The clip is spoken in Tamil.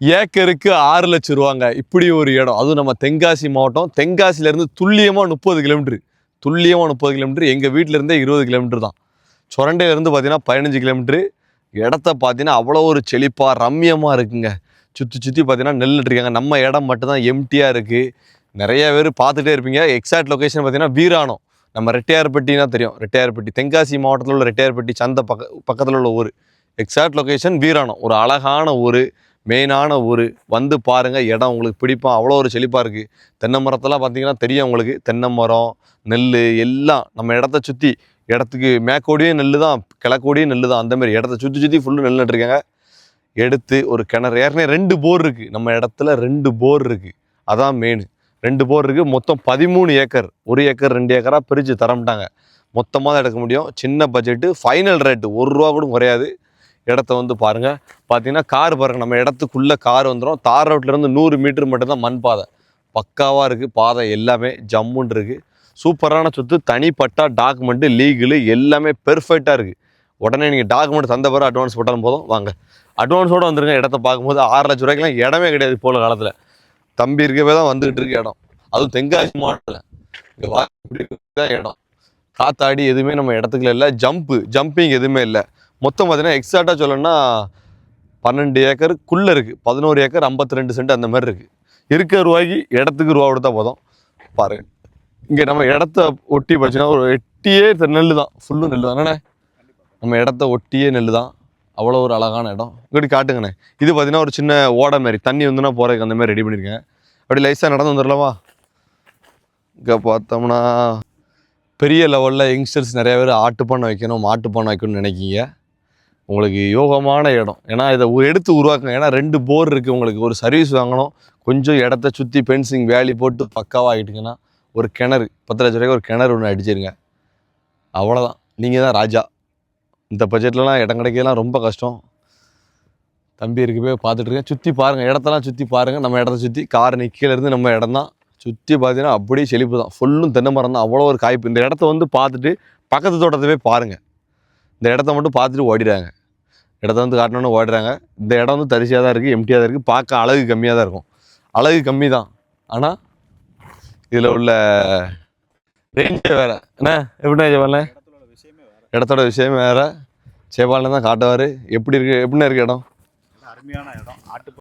ஏக்கருக்கு ஆறு லட்சம் ரூபாங்க. இப்படி ஒரு இடம். அதுவும் நம்ம தென்காசி மாவட்டம். தென்காசிலேருந்து துல்லியமாக முப்பது கிலோமீட்டர். துல்லியமாக முப்பது கிலோமீட்டர். எங்கள் வீட்டிலேருந்தே இருபது கிலோமீட்டர் தான். சுரண்டையிலேருந்து பார்த்தீங்கன்னா பதினஞ்சு கிலோமீட்ரு இடத்த பார்த்தீங்கன்னா அவ்வளோ ஒரு செழிப்பாக ரம்மியமாக இருக்குங்க. சுற்றி சுற்றி பார்த்தீங்கன்னா நெல் நட்டுருக்காங்க. நம்ம இடம் மட்டும்தான் எம்டியாக இருக்குது நிறைய பேர் பார்த்துட்டே இருப்பீங்க. எக்ஸாக்ட் லொக்கேஷன் பார்த்தீங்கன்னா வீராணம். நம்ம ரெட்டையார்பட்டினா தெரியும். ரெட்டையார்பட்டி. தென்காசி மாவட்டத்தில் உள்ள ரெட்டையார்பட்டி சந்தை பக்க பக்கத்தில் உள்ள ஊர். Exact location Veeranam. ஒரு அழகான ஊர். மெயினான ஊர். வந்து பாருங்கள் இடம் உங்களுக்கு பிடிப்பான் அவ்வளோ ஒரு செழிப்பாக இருக்குது தென்னை மரத்தெல்லாம் பார்த்தீங்கன்னா தெரியும் உங்களுக்கு. தென்னை மரம் நெல் எல்லாம் நம்ம இடத்த சுற்றி இடத்துக்கு மேற்கோடியும் நெல் தான் கிழக்கோடியும் நெல் தான். அந்தமாரி இடத்த சுற்றி சுற்றி ஃபுல்லு நெல் நட்டுருக்காங்க. எடுத்து ஒரு கிணறு ஏற்கனவே ரெண்டு போர் இருக்குது நம்ம இடத்துல ரெண்டு போர் இருக்குது அதான் மெயின் ரெண்டு போர் இருக்குது மொத்தம் பதிமூணு ஏக்கர். ஒரு ஏக்கர் ரெண்டு ஏக்கராக பிரித்து தரமிட்டாங்க. மொத்தமாக தான் எடுக்க முடியும். சின்ன பட்ஜெட்டு ஃபைனல் ரேட்டு ஒரு ரூபா கூட குறையாது. இடத்த வந்து பாருங்கள் பார்த்தீங்கன்னா கார் பாருங்கள் நம்ம இடத்துக்குள்ளே கார் வந்துடும் தார் ரோட்லேருந்து நூறு மீட்டர் மட்டும்தான் மண் பாதை. பக்காவாக இருக்குது பாதை எல்லாமே ஜம்முன் இருக்குது சூப்பரான சொத்து தனிப்பட்டா டாக்குமெண்ட்டு லீகலு எல்லாமே பெர்ஃபெக்டாக இருக்குது உடனே நீங்கள் டாக்குமெண்ட் தந்த பிறகு அட்வான்ஸ் போட்டாலும் போதும். வாங்க. அட்வான்ஸோடு வந்துருங்க இடத்த பார்க்கும்போது ஆறு லட்ச ரூபாய்க்குலாம் இடமே கிடையாது போல காலத்தில். தம்பி இருக்கவே தான் வந்துகிட்டு இருக்கு இடம். அதுவும் தென்காசி மாவட்டத்தில். இங்கே தான் இடம். காத்தாடி எதுவுமே நம்ம இடத்துக்குள்ள இல்லை. ஜம்ப்பு ஜம்பிங் எதுவுமே இல்லை. மொத்தம் பார்த்தீங்கன்னா எக்ஸாக்டாக சொல்லணும்னா பன்னெண்டு ஏக்கருக்குள்ளே இருக்குது பதினோரு ஏக்கர் ஐம்பத்தி ரெண்டு சென்ட் அந்த மாதிரி இருக்குது இருக்க ரூபாய்க்கு இடத்துக்கு ரூபா கொடுத்தா போதும். பாருங்க இங்கே நம்ம இடத்த ஒட்டி பார்த்தீங்கன்னா ஒரு எட்டியே நெல் தான். ஃபுல்லும் நெல் தானே. நம்ம இடத்த ஒட்டியே நெல் தான். அவ்வளோ ஒரு அழகான இடம். இப்படி காட்டுங்கண்ணே. இது பார்த்தீங்கன்னா ஒரு சின்ன ஓடை மாதிரி. தண்ணி வந்துன்னா போகிறதுக்கு அந்த மாதிரி ரெடி பண்ணியிருக்கேன் அப்படி லைஸாக நடந்து வந்துடலாமா இங்கே பார்த்தோம்னா பெரிய லெவலில் யங்ஸ்டர்ஸ் நிறைய பேர் ஆட்டு வைக்கணும் மாட்டு வைக்கணும்னு நினைக்கிங்க. உங்களுக்கு யோகமான இடம். ஏன்னா இதை எடுத்து உருவாக்குங்க. ஏன்னா ரெண்டு போர் இருக்குது உங்களுக்கு ஒரு சர்வீஸ் வாங்கணும். கொஞ்சம் இடத்த சுற்றி பென்சிங் வேலி போட்டு பக்காவாக ஆகிட்டிங்கன்னா ஒரு கிணறு பத்து லட்ச ரூபாய்க்கு ஒரு கிணறு ஒன்று அடிச்சிருங்க. அவ்வளோதான் நீங்கள் தான் ராஜா. இந்த பட்ஜெட்லலாம் இடம் கிடைக்கலாம் ரொம்ப கஷ்டம். தம்பி இருக்கு போய் பார்த்துட்ருக்கேன் சுற்றி பாருங்கள் இடத்தெல்லாம் சுற்றி பாருங்கள் நம்ம இடத்த சுற்றி கார் நிற்கிலேருந்து நம்ம இடம் தான். சுற்றி பார்த்தீங்கன்னா அப்படியே செழிப்பு தான். ஃபுல்லும் தென்னை மரம் தான். அவ்வளோ ஒரு காய்ப்பு. இந்த இடத்த வந்து பார்த்துட்டு பக்கத்து தோட்டத்தை போய் பாருங்கள் இந்த இடத்த மட்டும் பார்த்துட்டு ஓடிடுறாங்க இடத்த வந்து காட்டணும்னு ஓடுறாங்க. இந்த இடம் வந்து தரிசியாக தான் இருக்குது எம்டியாக தான் இருக்குது பார்க்க அழகு கம்மியாக தான் இருக்கும். அழகு கம்மி தான். ஆனால் இதில் உள்ள ரேஞ்சே வேறு. என்ன? எப்படின்னா ஜெயபாலன் இடத்தோட விஷயமே வேறு. ஜெயபாலன் தான் காட்டுவார். எப்படி இருக்குது எப்படின்னா இருக்கு இடம்? அருமையான இடம். ஆட்டு